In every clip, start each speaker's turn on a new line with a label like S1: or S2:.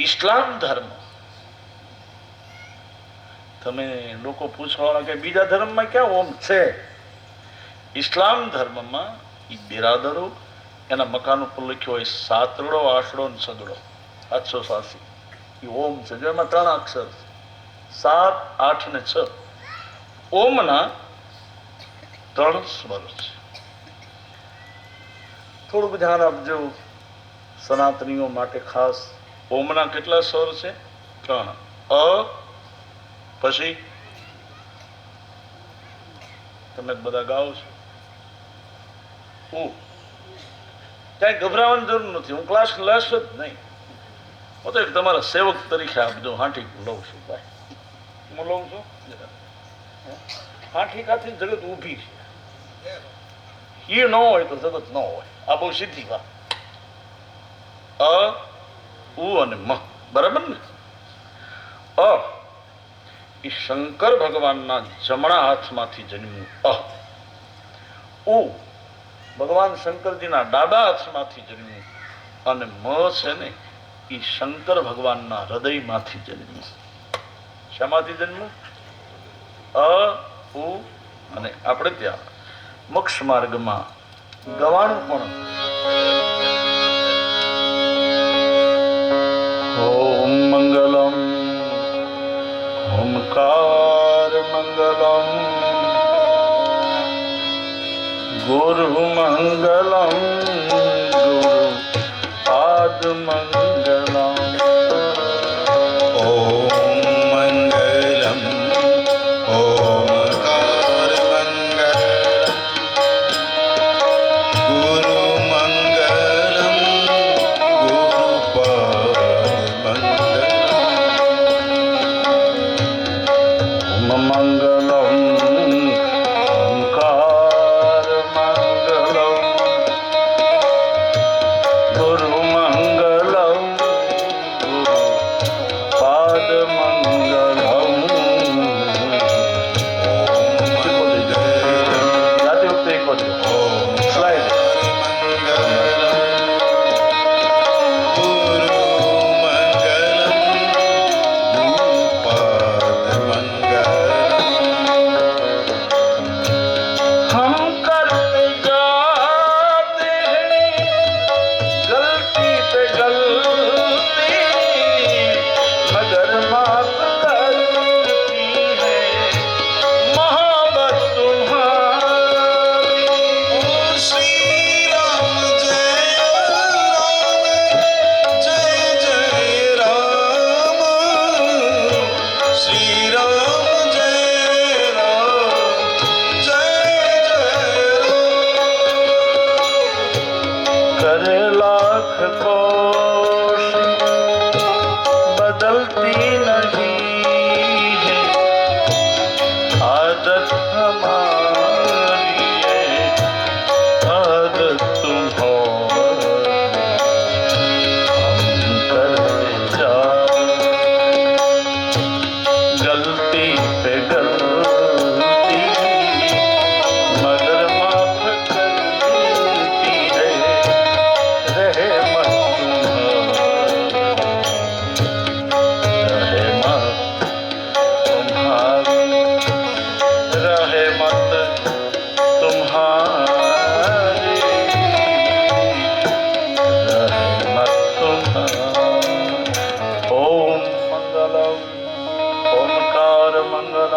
S1: ઇસ્લામ ધર્મ. તમે લોકો પૂછવાના કે બીજા ધર્મમાં ક્યાં ઓમ છે? ઇસ્લામ ધર્મમાં એ બિરાદરો, એના મકાન ઉપર લખ્યો હોય સાતડો આસડો ને સગડો. આઠસો સાસી. એ ઓમ છે જેમાં ત્રણ અક્ષર છે. સાત, આઠ ને છ. ઓમના ત્રણ સ્વર છે. થોડુંક ધ્યાન આપજો. સનાતનીઓ માટે ખાસ ઓમના કેટલા સ્વર છે? ત્રણ. અ, પછી? તમે બધા ગાઓ છો. હું ક્યાંય ગભરાવાની જરૂર નથી. હું ક્લાસ લેશ જ નહીં. હું તો એક તમારા સેવક તરીકે આપજો હાંઠી લઉં છું, ભાઈ. હું લઉં છું? હાંઠી કાથી જગત ઊભી છે. એ ન હોય તો જગત ન હોય. આ બહુ સીધી વાત. અ ઉ અને મ. બરાબર ને? અ. એ શંકર ભગવાનના જમણા હાથમાંથી જન્મ્યું. અ. ઉ. ભગવાન શંકરજીના ડાબા હાથમાંથી જન્મ્યું. અને મ છે ને એ શંકર ભગવાનના હૃદયમાંથી જન્મ્યું. શામાંથી જન્મ્યું? અ, ઉ અને આપણે ત્યાં મોક્ષ માર્ગમાં ગવાણું પણ மங்களம்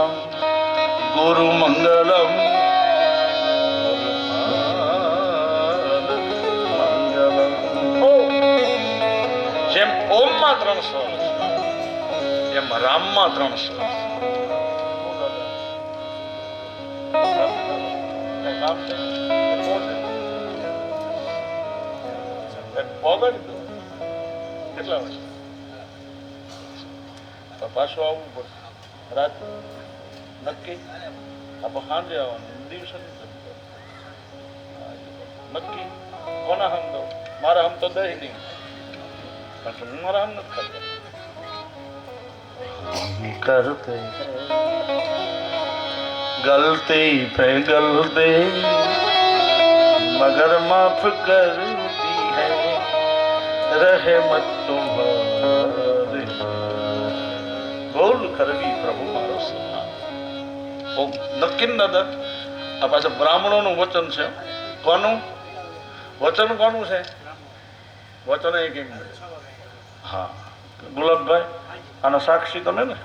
S1: मंगलम गुरु मंगलम જેમ ઓમમાં ત્રણ સ્વર છે એમ રામમાં ત્રણ સ્વર છે. કઈ કામ છે? કોણ છે? એક પોગડી દો. કેટલા વર્ષ તો પાછું આવવું પડશે રાત નક્કી આપણે સાંજે આવવાનું દિવસે નહીં થતું. નક્કી કોના હમ દો મારા હમ તો દઈ નહીં કારણ કે હું મારા હમ નથી કરતો કરતે गलती पे गलती मगर माफ करती है रहमत तुम्हारी ભૂલ કરવી પ્રભુ મારો સહાય ઓમ નક્કી ને દાદા. આ પાછા બ્રાહ્મણોનું વચન છે. કોનું? વચન કોનું છે? વચન એ કેમ હા. ગુલાબભાઈ, આનો સાક્ષી તમે ને?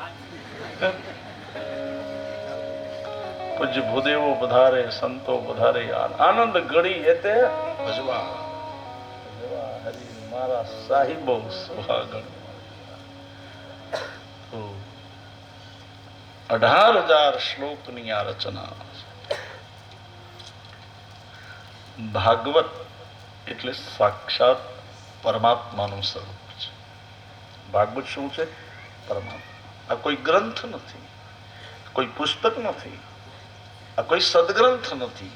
S1: પૂજ્ય ભૂદેવો પધારે, સંતો પધારે આનંદ ગળી એ તે
S2: ભજવા
S1: હરી મારા સાહિબો સુહાગણ તો અઢાર હજાર શ્લોકની આ રચના. ભાગવત એટલે સાક્ષાત પરમાત્માનું સ્વરૂપ છે. ભાગવત શું છે? પરમાત્મા. આ કોઈ ગ્રંથ નથી. કોઈ પુસ્તક નથી. આ કોઈ સદગ્રંથ નથી.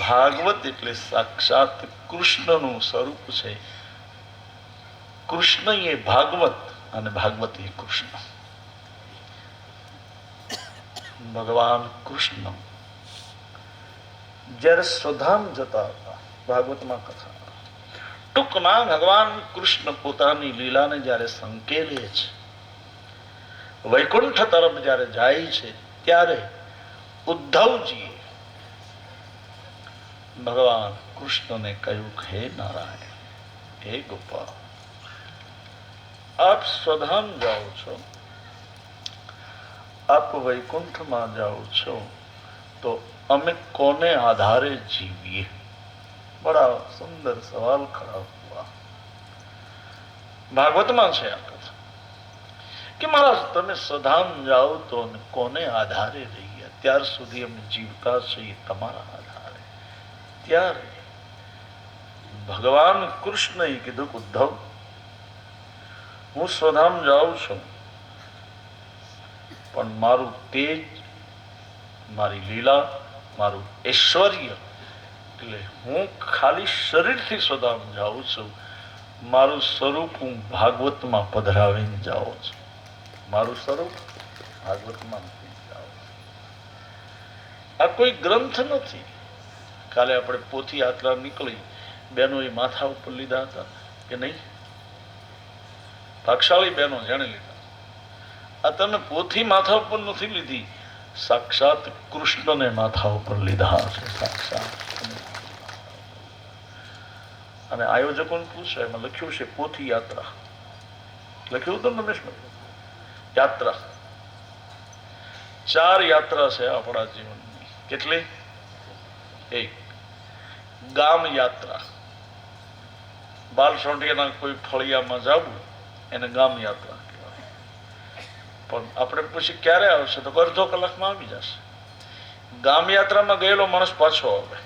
S1: ભાગવત એટલે સાક્ષાત કૃષ્ણનું સ્વરૂપ છે. કૃષ્ણ એ ભાગવત અને ભાગવત એ કૃષ્ણ. ભગવાન કૃષ્ણ. જ્યારે સ્વધામ જતા હતા, ભાગવતમાં કથા. ટૂંકમાં ભગવાન કૃષ્ણ પોતાની લીલાને જ્યારે સંકેલે છે, વૈકુંઠ તરફ જ્યારે જાય છે, ત્યારે ઉદ્ધવજીએ ભગવાન કૃષ્ણને કહ્યું, હે નારાયણ, હે ગોપાલ, આપ સ્વધામ જાઓ છો આપ વૈકુંઠમાં જાઓ છો, તો અમે કોને આધારે જીવીએ? બડા સુંદર સવાલ ખડા હુઆ ભાગવતમાં છે આ કથા. કે મહારાજ, તમે સધામ જાઓ તો કોને આધારે રહીએ? ત્યાર સુધી અમે જીવતા છીએ તમારા આધારે. ત્યારે ભગવાન કૃષ્ણએ કીધું, ઉદ્ધવ, હું સ્વધામ જાઉં છું. પણ મારું તેજ, મારી લીલા, મારું ઐશ્વર્ય, એટલે હું ખાલી શરીરથી સદામ જાઉં છું. મારું સ્વરૂપ હું ભાગવતમાં પધરાવીને જાઉં છું. મારું સ્વરૂપ ભાગવતમાં આ કોઈ ગ્રંથ નથી. કાલે આપણે પોથી યાત્રા નીકળી બેનો એ માથા ઉપર લીધા હતા કે નહીં? ભાગશાળી બહેનો જાણી લીધા. આ તમે પોથી માથા ઉપર નથી લીધી. સાક્ષાત કૃષ્ણને માથા ઉપર લીધા છે, સાક્ષાત. અને આયોજકોને પૂછે, એમાં લખ્યું છે, પોથી યાત્રા. લખ્યું હતું રમેશ યાત્રા. ચાર યાત્રા છે આપણા જીવનની. કેટલી? એક. ગામ યાત્રા. બાલ સોંટિયાના કોઈ ફળિયામાં જવું, એને ગામ યાત્રા. પણ આપણે પૂછી ક્યારે આવશે? તો અડધો કલાકમાં આવી જશે. ગામ યાત્રામાં ગયેલો માણસ પાછો આવે.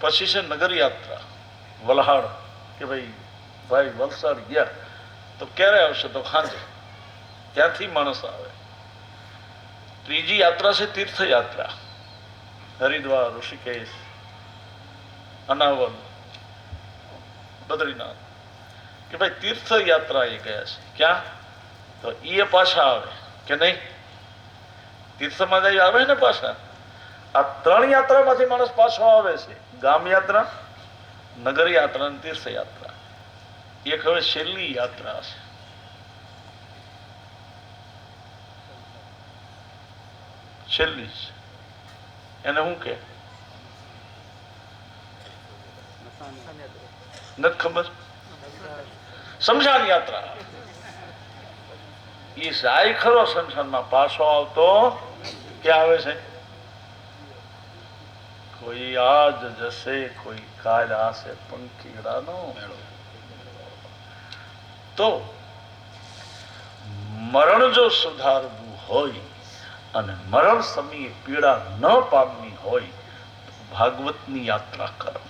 S1: પછી છે નગર યાત્રા વલહાડ, કે ભાઈ ભાઈ, વલસાડ ગયા, તો ક્યારે આવશે? તો સાંજે. ત્યાંથી માણસ આવે. ત્રીજી યાત્રા છે તીર્થ યાત્રા હરિદ્વાર, ઋષિકેશ, અનાવલ, બદ્રીનાથ. કે ભાઈ તીર્થ યાત્રા એ ગયા છે. ક્યાં? તો એ પાછા આવે, કે નહીં? તીર્થમાં જઈ આવે ને પાછા? આ ત્રણ યાત્રામાંથી માણસ પાછો આવે છે. ગામ યાત્રા, નગર યાત્રા તીર્થ યાત્રા. એક હવે છેલ્લી યાત્રા છે. છેલ્લી એને શું કે? નથી ખબર? શમશાન યાત્રા. એ જાય ખરો સંસારમાં પાછો આવતો ક્યાં આવે છે? કોઈ આજ જશે કોઈ કાલ આશે પંખીડાનો. તો મરણ જો સુધારવું હોય અને મરણ સમયે પીડા ન પામવી હોય તો ભાગવતની યાત્રા કરો.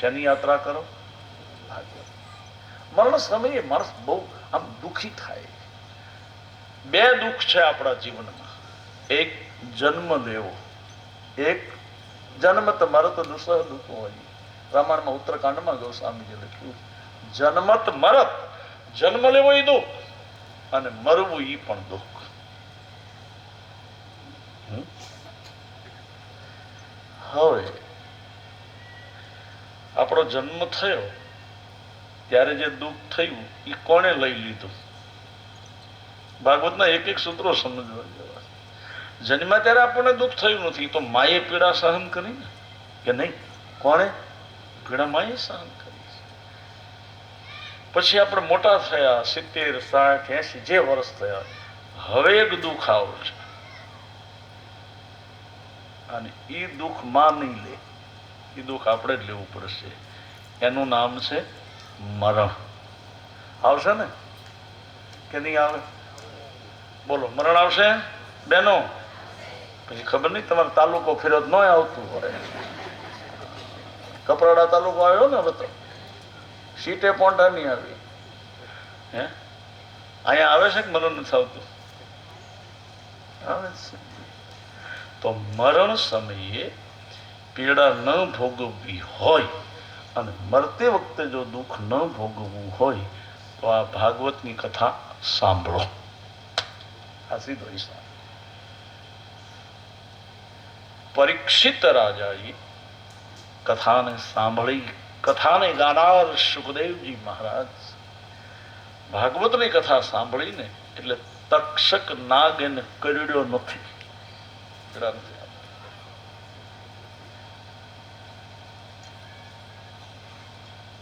S1: શેની યાત્રા કરો? ભાગવત. મરણ સમયે માણસ બહુ આમ દુઃખી થાય. બે દુઃખ છે આપણા જીવનમાં. એક જન્મ લેવો. એક જન્મત તો દુસહ દુઃખ હોય. રામાયણમાં ઉત્તરકાંડમાં ગૌસ્વામીજી લખ્યું, જન્મત મરત, જન્મ લેવો એ દુઃખ અને મરવું એ પણ દુઃખ? હવે આપણો જન્મ થયો, ત્યારે જે દુઃખ થયું એ કોણે લઈ લીધું? ભાગવતના એક એક સૂત્રો સમજવા જેવા. જન્મ્યા ત્યારે આપણને દુઃખ થયું નથી, તો માએ પીડા સહન કરી ને? કે નહીં? કોણે? પીડા માએ સહન કરી પછી આપણે મોટા થયા, સિત્તેર, સાઠ એસી જે વર્ષ થયા, હવે એક દુઃખ આવશે અને એ દુઃખમાં નહીં લે. એ દુઃખ આપણે જ લેવું પડશે. એનું નામ છે મરણ. આવશે ને? કે નહીં આવે? બોલો, મરણ આવશે? બેનો? પછી ખબર નહીં, તમારે તાલુકો ફેરવત ન આવતું હોય. કપરાડા તાલુકો આવ્યો ને તો સીટે પોંટા નહીં આવી. હે? અહીંયા આવે છે કે મરણ નથી આવતું? આવે છે. તો મરણ સમયે પીડા ન ભોગવવી હોય અને મરતી વખતે જો દુઃખ ન ભોગવવું હોય, તો આ ભાગવતની કથા સાંભળો. આ સીધો પરીક્ષિત રાજાએ કથાને સાંભળી, કથાને ગાનાર સુખદેવજી મહારાજ, ભાગવતની કથા સાંભળીને એટલે તક્ષક નાગ એને કરડ્યો નથી.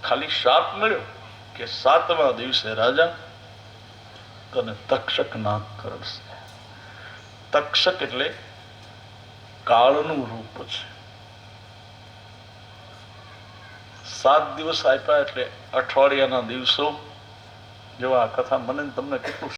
S1: ખાલી શાપ મળ્યો કે સાતમા દિવસે રાજા તને તક્ષક નાગ કરશે તક્ષક એટલે કાળનું રૂપ છે. સાત દિવસ આપ્યા એટલે અઠવાડિયાના દિવસો. જેવા આ કથા મને તમને કેટલું